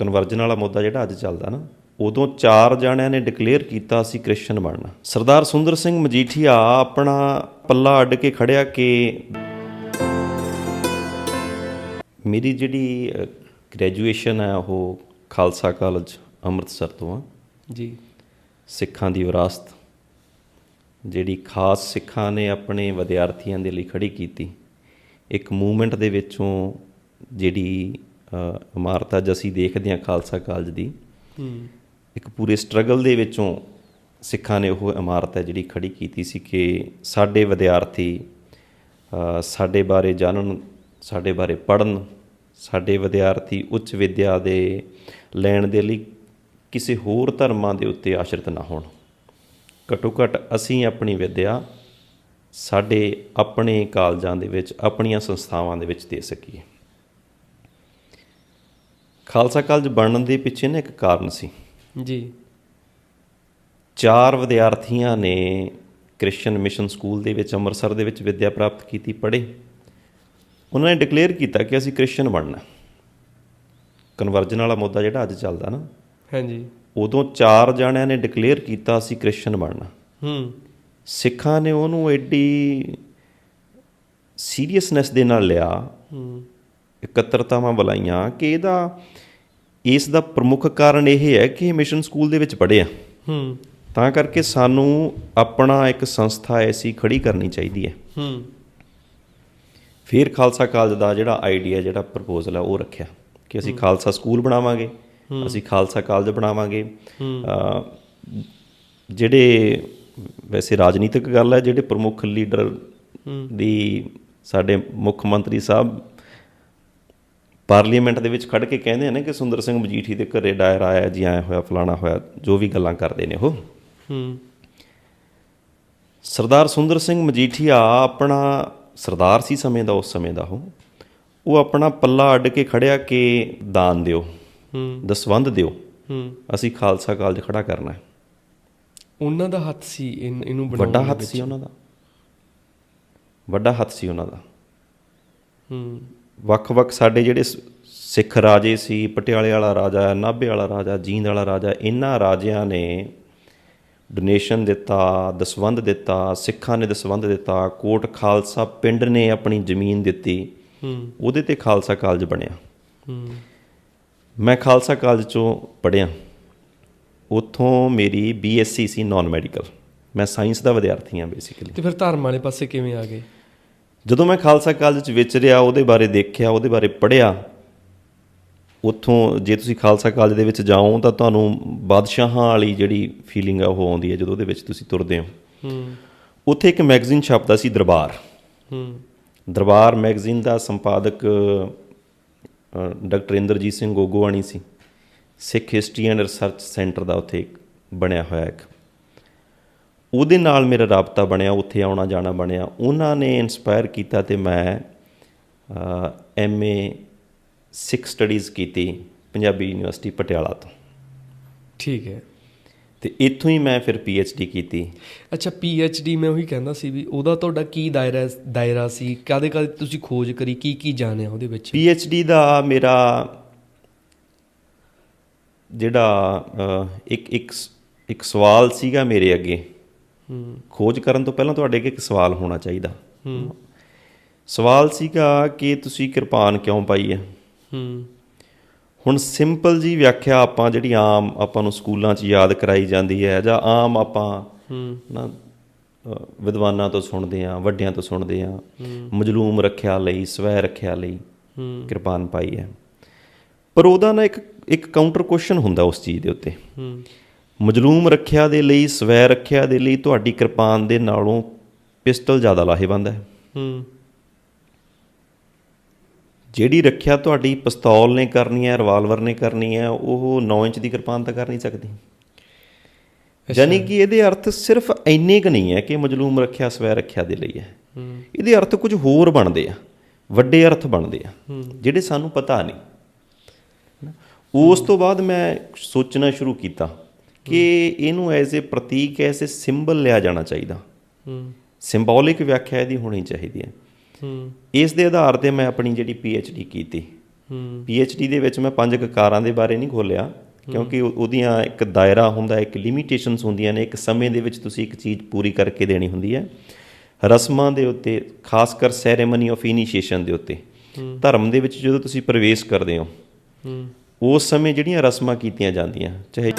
Conversion ਵਾਲਾ ਮੁੱਦਾ ਜਿਹੜਾ ਅੱਜ ਚੱਲਦਾ ਨਾ ਉਦੋਂ ਚਾਰ ਜਣਿਆਂ ਨੇ ਡਿਕਲੇਅਰ ਕੀਤਾ ਸੀ ਕ੍ਰਿਸਚੀਅਨ ਬਣਨਾ। ਸਰਦਾਰ ਸੁੰਦਰ ਸਿੰਘ ਮਜੀਠੀਆ ਆਪਣਾ ਪੱਲਾ ਅੱਡ ਕੇ ਖੜਿਆ ਕਿ ਮੇਰੀ ਜਿਹੜੀ ਗ੍ਰੈਜੂਏਸ਼ਨ ਹੈ ਉਹ ਖਾਲਸਾ ਕਾਲਜ ਅੰਮ੍ਰਿਤਸਰ ਤੋਂ ਆ। ਜੀ। ਸਿੱਖਾਂ ਦੀ ਵਿਰਾਸਤ। ਜਿਹੜੀ ਖਾਸ ਸਿੱਖਾਂ ਨੇ ਆਪਣੇ ਵਿਦਿਆਰਥੀਆਂ ਦੇ ਲਈ ਖੜੀ ਕੀਤੀ ਇੱਕ ਮੂਵਮੈਂਟ ਦੇ ਵਿੱਚੋਂ ਜਿਹੜੀ ਇਮਾਰਤ ਅੱਜ ਅਸੀਂ ਦੇਖਦੇ ਹਾਂ ਖਾਲਸਾ ਕਾਲਜ ਦੀ। ਇੱਕ ਪੂਰੇ ਸਟਰਗਲ ਦੇ ਵਿੱਚੋਂ ਸਿੱਖਾਂ ਨੇ ਉਹ ਇਮਾਰਤ ਹੈ ਜਿਹੜੀ ਖੜੀ ਕੀਤੀ ਸੀ ਕਿ ਸਾਡੇ ਵਿਦਿਆਰਥੀ ਸਾਡੇ ਬਾਰੇ ਜਾਣਨ ਸਾਡੇ ਬਾਰੇ ਪੜ੍ਹਨ ਸਾਡੇ ਵਿਦਿਆਰਥੀ ਉੱਚ ਵਿਦਿਆ ਦੇ ਲੈਣ ਦੇ ਲਈ ਕਿਸੇ ਹੋਰ ਧਰਮਾਂ ਦੇ ਉੱਤੇ ਆਸ਼ਰਿਤ ਨਾ ਹੋਣ। ਘੱਟੋ ਘੱਟ ਅਸੀਂ ਆਪਣੀ ਵਿਦਿਆ ਸਾਡੇ ਆਪਣੇ ਕਾਲਜਾਂ ਦੇ ਵਿੱਚ ਆਪਣੀਆਂ ਸੰਸਥਾਵਾਂ ਦੇ ਵਿੱਚ ਦੇ ਸਕੀਏ। ਖਾਲਸਾ ਕਾਲਜ ਬਣਨ ਦੇ ਪਿੱਛੇ ਨਾ ਇੱਕ ਕਾਰਨ ਸੀ। ਜੀ। ਚਾਰ ਵਿਦਿਆਰਥੀਆਂ ਨੇ ਕ੍ਰਿਸਚੀਅਨ ਮਿਸ਼ਨ ਸਕੂਲ ਦੇ ਵਿੱਚ ਅੰਮ੍ਰਿਤਸਰ ਦੇ ਵਿੱਚ ਵਿੱਦਿਆ ਪ੍ਰਾਪਤ ਕੀਤੀ ਪੜ੍ਹੇ। ਉਹਨਾਂ ਨੇ ਡਿਕਲੇਅਰ ਕੀਤਾ ਕਿ ਅਸੀਂ ਕ੍ਰਿਸਚੀਅਨ ਬਣਨਾ ਕਨਵਰਜਨ ਵਾਲਾ ਮੁੱਦਾ ਜਿਹੜਾ ਅੱਜ ਚੱਲਦਾ ਨਾ ਹਾਂਜੀ। ਉਦੋਂ ਚਾਰ ਜਣਿਆਂ ਨੇ ਡਿਕਲੇਅਰ ਕੀਤਾ ਅਸੀਂ ਕ੍ਰਿਸਚੀਅਨ ਬਣਨਾ ਹੂੰ। ਸਿੱਖਾਂ ਨੇ ਉਹਨੂੰ ਐਡੀ ਸੀਰੀਅਸਨੈਸ ਦੇ ਨਾਲ ਲਿਆ ਹੂੰ। ਇਕੱਤਰਤਾਵਾਂ ਬੁਲਾਈਆਂ ਕਿ ਇਹਦਾ ਇਸ ਦਾ ਪ੍ਰਮੁੱਖ ਕਾਰਨ ਇਹ ਹੈ ਕਿ ਮਿਸ਼ਨ ਸਕੂਲ ਦੇ ਵਿੱਚ ਪੜ੍ਹੇ ਆ। ਹੂੰ। ਤਾਂ ਕਰਕੇ ਸਾਨੂੰ ਆਪਣਾ ਇੱਕ ਸੰਸਥਾ ਐਸੀ ਖੜੀ ਕਰਨੀ ਚਾਹੀਦੀ ਹੈ। ਹੂੰ। ਫਿਰ ਖਾਲਸਾ ਕਾਲਜ ਦਾ ਜਿਹੜਾ ਆਈਡੀਆ ਜਿਹੜਾ ਪ੍ਰਪੋਜ਼ਲ ਹੈ ਉਹ ਰੱਖਿਆ ਕਿ ਅਸੀਂ ਖਾਲਸਾ ਸਕੂਲ ਬਣਾਵਾਂਗੇ ਅਸੀਂ ਖਾਲਸਾ ਕਾਲਜ ਬਣਾਵਾਂਗੇ। ਜਿਹੜੇ ਵੈਸੇ ਰਾਜਨੀਤਿਕ ਗੱਲ ਹੈ ਜਿਹੜੇ ਪ੍ਰਮੁੱਖ ਲੀਡਰ ਦੀ ਸਾਡੇ ਮੁੱਖ ਮੰਤਰੀ ਸਾਹਿਬ ਪਾਰਲੀਮੈਂਟ ਦੇ ਵਿੱਚ ਖੜ ਕੇ ਕਹਿੰਦੇ ਆ ਨਾ ਕਿ ਸੁੰਦਰ ਸਿੰਘ ਮਜੀਠੀ ਦੇ ਘਰੇ ਡਾਇਰ ਆਇਆ ਜੀ ਆਇਆ ਹੋਇਆ ਫਲਾਣਾ ਹੋਇਆ ਜੋ ਵੀ ਗੱਲਾਂ ਕਰਦੇ ਨੇ ਉਹ। ਹੂੰ। ਸਰਦਾਰ ਸੁੰਦਰ ਸਿੰਘ ਮਜੀਠੀਆ ਆਪਣਾ ਸਰਦਾਰ ਸੀ ਸਮੇਂ ਦਾ ਉਸ ਸਮੇਂ ਦਾ ਉਹ। ਉਹ ਆਪਣਾ ਪੱਲਾ ਅੱਡ ਕੇ ਖੜਿਆ ਕਿ ਦਾਨ ਦਿਓ ਹੂੰ। ਦਸਵੰਧ ਦਿਓ। ਹੂੰ। ਅਸੀਂ ਖਾਲਸਾ ਕਾਲਜ ਖੜਾ ਕਰਨਾ ਹੈ। ਉਹਨਾਂ ਦਾ ਹੱਥ ਸੀ ਇਹਨੂੰ ਬਣਾਉਣ ਵੱਡਾ ਹੱਥ। ਸੀ ਉਹਨਾਂ ਦਾ। ਵੱਡਾ ਹੱਥ ਸੀ ਉਹਨਾਂ ਦਾ। ਹੂੰ। ਵੱਖ-ਵੱਖ ਸਾਡੇ ਜਿਹੜੇ ਸਿੱਖ ਰਾਜੇ ਸੀ ਪਟਿਆਲੇ ਵਾਲਾ ਰਾਜਾ ਨਾਭੇ ਵਾਲਾ ਰਾਜਾ ਜੀਂਦ ਵਾਲਾ ਰਾਜਾ ਇਹਨਾਂ ਰਾਜਿਆਂ ਨੇ ਡੋਨੇਸ਼ਨ ਦਿੱਤਾ ਦਸਵੰਧ ਦਿੱਤਾ ਸਿੱਖਾਂ ਨੇ ਦਸਵੰਧ ਦਿੱਤਾ ਕੋਟ ਖਾਲਸਾ ਪਿੰਡ ਨੇ ਆਪਣੀ ਜ਼ਮੀਨ ਦਿੱਤੀ। ਹੂੰ। ਉਹਦੇ ਤੇ ਖਾਲਸਾ ਕਾਲਜ ਬਣਿਆ। ਹੂੰ। ਮੈਂ ਖਾਲਸਾ ਕਾਲਜ ਚੋਂ ਪੜ੍ਹਿਆ। ਉੱਥੋਂ ਮੇਰੀ ਬੀਐਸਸੀ ਸੀ ਨਾਨ ਮੈਡੀਕਲ ਮੈਂ ਸਾਇੰਸ ਦਾ ਵਿਦਿਆਰਥੀ ਹਾਂ ਬੇਸਿਕਲੀ ਤੇ ਫਿਰ ਧਰਮ ਵਾਲੇ ਪਾਸੇ ਕਿਵੇਂ ਆ ਗਏ? ਜਦੋਂ ਮੈਂ ਖਾਲਸਾ ਕਾਲਜ ਚ ਵਿਚਰਿਆ ਉਹਦੇ ਬਾਰੇ ਦੇਖਿਆ ਉਹਦੇ ਬਾਰੇ ਪੜ੍ਹਿਆ ਉੱਥੋਂ ਜੇ ਤੁਸੀਂ ਖਾਲਸਾ ਕਾਲਜ ਦੇ ਵਿੱਚ ਜਾਓ ਤਾਂ ਤੁਹਾਨੂੰ ਬਾਦਸ਼ਾਹਾਂ ਵਾਲੀ ਜਿਹੜੀ ਫੀਲਿੰਗ ਆ ਉਹ ਆਉਂਦੀ ਹੈ ਜਦੋਂ ਉਹਦੇ ਵਿੱਚ ਤੁਸੀਂ ਤੁਰਦੇ ਹੋ। ਹੂੰ। ਉੱਥੇ ਇੱਕ ਮੈਗਜ਼ੀਨ ਛਪਦਾ ਸੀ ਦਰਬਾਰ। ਹੂੰ। ਦਰਬਾਰ ਮੈਗਜ਼ੀਨ ਦਾ ਸੰਪਾਦਕ doctor Inderjit Singh Gogowani C. Sikh history and research centre ਦਾ ਉੱਥੇ ਇੱਕ ਬਣਿਆ ਹੋਇਆ ਇੱਕ ਉਹਦੇ ਨਾਲ ਮੇਰਾ ਰਾਬਤਾ ਬਣਿਆ ਉੱਥੇ ਆਉਣਾ ਜਾਣਾ ਬਣਿਆ। ਉਹਨਾਂ ਨੇ ਇਨਸਪਾਇਰ ਕੀਤਾ ਤੇ ਮੈਂ ਐਮਏ ਸਿੱਖ ਸਟੱਡੀਜ਼ ਕੀਤੀ ਪੰਜਾਬੀ ਯੂਨੀਵਰਸਿਟੀ ਪਟਿਆਲਾ ਤੋਂ। ਠੀਕ ਹੈ। ਤੇ ਇੱਥੋਂ ਹੀ ਮੈਂ ਫਿਰ ਡੀ ਕੀਤੀ। ਅੱਛਾ ਪੀ ਡੀ ਮੈਂ ਉਹੀ ਕਹਿੰਦਾ ਸੀ ਵੀ ਉਹਦਾ ਤੁਹਾਡਾ ਕੀ ਦਾਇਰਾ ਦਾਇਰਾ ਸੀ? ਕਾਦੇ ਕਾਦੇ ਤੁਸੀਂ ਖੋਜ ਕਰੀ? ਕੀ ਕੀ ਜਾਣਿਆ ਉਹਦੇ ਵਿੱਚ? ਡੀ ਦਾ ਮੇਰਾ ਜਿਹੜਾ ਇੱਕ ਇੱਕ ਇੱਕ ਸਵਾਲ ਸੀਗਾ ਮੇਰੇ ਅੱਗੇ। ਖੋਜ ਕਰਨ ਤੋਂ ਪਹਿਲਾਂ ਤੁਹਾਡੇ ਅੱਗੇ ਇੱਕ ਸਵਾਲ ਹੋਣਾ ਚਾਹੀਦਾ। ਹੂੰ ਸਵਾਲ ਸੀਗਾ ਕਿ ਤੁਸੀਂ ਕਿਰਪਾਨ ਕਿਉਂ ਪਾਈ ਹੈ? ਹੂੰ ਹੁਣ ਸਿੰਪਲ ਜੀ ਵਿਆਖਿਆ ਆਪਾਂ ਜਿਹੜੀ ਆਮ ਆਪਾਂ ਨੂੰ ਸਕੂਲਾਂ 'ਚ ਯਾਦ ਕਰਾਈ ਜਾਂਦੀ ਹੈ ਜਾਂ ਆਮ ਆਪਾਂ ਹੂੰ ਨਾ ਵਿਦਵਾਨਾਂ ਤੋਂ ਸੁਣਦੇ ਆ ਵੱਡਿਆਂ ਤੋਂ ਸੁਣਦੇ ਆ ਮਜਲੂਮ ਰੱਖਿਆ ਲਈ, ਸਵੈ ਰੱਖਿਆ ਲਈ ਕਿਰਪਾਨ ਪਾਈ ਹੈ। ਪਰ ਉਹਦਾ ਨਾ ਇੱਕ ਇੱਕ ਕਾਊਂਟਰ ਕੁਐਸਚਨ ਹੁੰਦਾ ਉਸ ਚੀਜ਼ ਦੇ ਉੱਤੇ। ਹੂੰ ਮਜਲੂਮ ਰੱਖਿਆ ਦੇ ਲਈ ਸਵੈ ਰੱਖਿਆ ਦੇ ਲਈ ਤੁਹਾਡੀ ਕਿਰਪਾਨ ਦੇ ਨਾਲੋਂ ਪਿਸਟਲ ਜ਼ਿਆਦਾ ਲਾਹੇਵੰਦ ਹੈ। ਹੂੰ। ਜਿਹੜੀ ਰੱਖਿਆ ਤੁਹਾਡੀ ਪਿਸਤੌਲ ਨੇ ਕਰਨੀ ਹੈ ਰਿਵਾਲਵਰ ਨੇ ਕਰਨੀ ਹੈ ਉਹ 9 ਇੰਚ ਦੀ ਕਿਰਪਾਨ ਤਾਂ ਕਰ ਨਹੀਂ ਸਕਦੀ। ਯਾਨੀ ਕਿ ਇਹਦੇ ਅਰਥ ਸਿਰਫ ਇੰਨੇ ਕ ਨਹੀਂ ਹੈ ਕਿ ਮਜਲੂਮ ਰੱਖਿਆ ਸਵੈ ਰੱਖਿਆ ਦੇ ਲਈ ਹੈ। ਹੂੰ। ਇਹਦੇ ਅਰਥ ਕੁਝ ਹੋਰ ਬਣਦੇ ਆ ਵੱਡੇ ਅਰਥ ਬਣਦੇ ਆ ਜਿਹੜੇ ਸਾਨੂੰ ਪਤਾ ਨਹੀਂ। ਉਸ ਤੋਂ ਬਾਅਦ ਮੈਂ ਸੋਚਣਾ ਸ਼ੁਰੂ ਕੀਤਾ ਕਿ ਇਹਨੂੰ ਐਜ਼ ਅ ਪ੍ਰਤੀਕ ਐਜ਼ ਅ ਸਿੰਬਲ ਲਿਆ ਜਾਣਾ ਚਾਹੀਦਾ। ਹੂੰ। ਸਿੰਬੋਲਿਕ ਵਿਆਖਿਆ ਇਹਦੀ ਹੋਣੀ ਚਾਹੀਦੀ ਹੈ। ਹੂੰ। ਇਸ ਦੇ ਆਧਾਰ ਤੇ ਮੈਂ ਆਪਣੀ ਜਿਹੜੀ ਡੀ ਕੀਤੀ। ਹੂੰ। ਡੀ ਦੇ ਵਿੱਚ ਮੈਂ ਪੰਜ ਕਕਾਰਾਂ ਦੇ ਬਾਰੇ ਨਹੀਂ ਖੋਲਿਆ ਕਿਉਂਕਿ ਉਹ- ਉਹਦੀਆਂ ਇੱਕ ਦਾਇਰਾ ਹੁੰਦਾ ਇੱਕ ਲਿਮਿਟੇਸ਼ਨਸ ਹੁੰਦੀਆਂ ਨੇ ਇੱਕ ਸਮੇਂ ਦੇ ਵਿੱਚ ਤੁਸੀਂ ਇੱਕ ਚੀਜ਼ ਪੂਰੀ ਕਰਕੇ ਦੇਣੀ ਹੁੰਦੀ ਹੈ। ਰਸਮਾਂ ਦੇ ਉੱਤੇ ਖਾਸ ਕਰ ਸੈਰੇਮਨੀ ਆਫ ਇਨੀਸ਼ੀਏਸ਼ਨ ਦੇ ਉੱਤੇ। ਧਰਮ ਦੇ ਵਿੱਚ ਜਦੋਂ ਤੁਸੀਂ ਪ੍ਰਵੇਸ਼ ਕਰਦੇ ਹੋ ਹੂੰ। ਉਸ ਸਮੇਂ ਜਿਹੜੀਆਂ ਰਸਮਾਂ ਕੀਤੀਆਂ ਜਾਂਦੀਆਂ ਚਾਹੇ